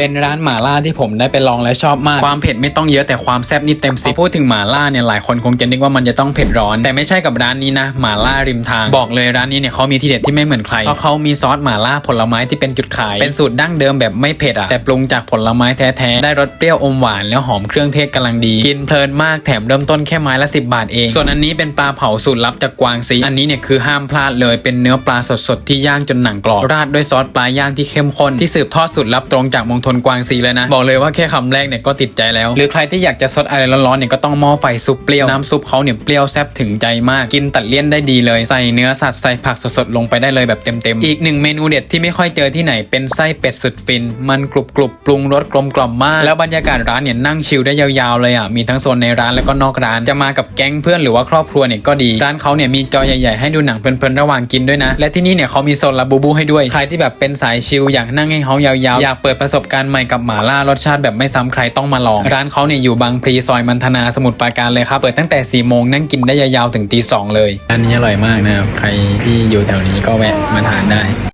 เป็นร้านหม่าล่าที่ผมได้ไปลองและชอบมาก ความเผ็ดไม่ต้องเยอะแต่ความแซ่บนี่เต็มสิบพูดถึงหม่าล่าเนี่ยหลายคนคงจะนึกว่ามันจะต้องเผ็ดร้อน แต่ไม่ใช่กับร้านนี้นะหม่าล่าริมทาง บอกเลยร้านนี้เนี่ยเขามีทีเด็ดที่ไม่เหมือนใครเพราะเขามีซอสหม่าล่าผลไม้ที่เป็นจุดขาย เป็นสูตรดั้งเดิมแบบไม่เผ็ดอะแต่ปรุงจากผลไม้แท้ๆได้รสเปรี้ยวอมหวานแล้วหอมเครื่องเทศกำลังดี กินเพลินมากแถมเริ่มต้นแค่ไม้ละ 10 บาทเอง ส่วนอันนี้เป็นปลาเผาสูตรลับจากกวางซีอันนี้เนี่ยคือห้ามพลาดเลยเป็นเนื้อปลาสดๆที่ย่างจนหนังกรอบราดด้วยซอสปลาย่างที่เข้มข้นที่สืบทอดสูตรลับตรงจากมณฑลกวางซีเลยนะ บอกเลยว่าแค่คำแรกเนี่ยก็ติดใจแล้ว หรือใครที่อยากจะซดอะไรร้อนๆเนี่ยก็ต้องหม้อไฟซุปเปรี้ยว น้ำซุปเขาเนี่ยเปรี้ยวแซ่บถึงใจมากกินตัดเลี่ยนได้ดีเลยใส่เนื้อสัตว์ใส่ผักสดๆลงไปได้เลยแบบเต็มๆอีกหนึ่งเมนูเด็ดที่ไม่ค่อยเจอที่ไหนเป็นไส้เป็ดสุดฟิน มันกรุบกรุบปรุงรสกลมกล่อมมาก แล้วบรรยากาศร้านเนี่ยนั่งชิลได้ยาวๆเลยอะมีทั้งโซนในร้านแล้วก็นอกร้านจะมากับแก๊งเพื่อนหรือว่าครอบครัวเนี่ยก็ดีร้านเขาเนี่ยมีจอใหญ่ๆให้ดูหนังเพลินๆระหว่างกินด้วยนะ และที่นี่เนี่ยเขามีโซนลาบูบูให้ด้วยใครที่แบบเป็นสายชิลอยากนั่งให้เขายาวๆอยากเปิดประสบการณ์ใหม่กับหม่าล่ารสชาติแบบไม่ซ้ำใครต้องมาลอง ร้านเขาเนี่ยอยู่บางพลีซอยมันธนาสมุทรปราการเลยครับ เปิดตั้งแต่4ี่โมงนั่งกินได้ยาวๆถึงตีสองเลยร้านนี้อร่อยมากนะครับ ใครที่อยู่แถวนี้ก็แวะมาทานได้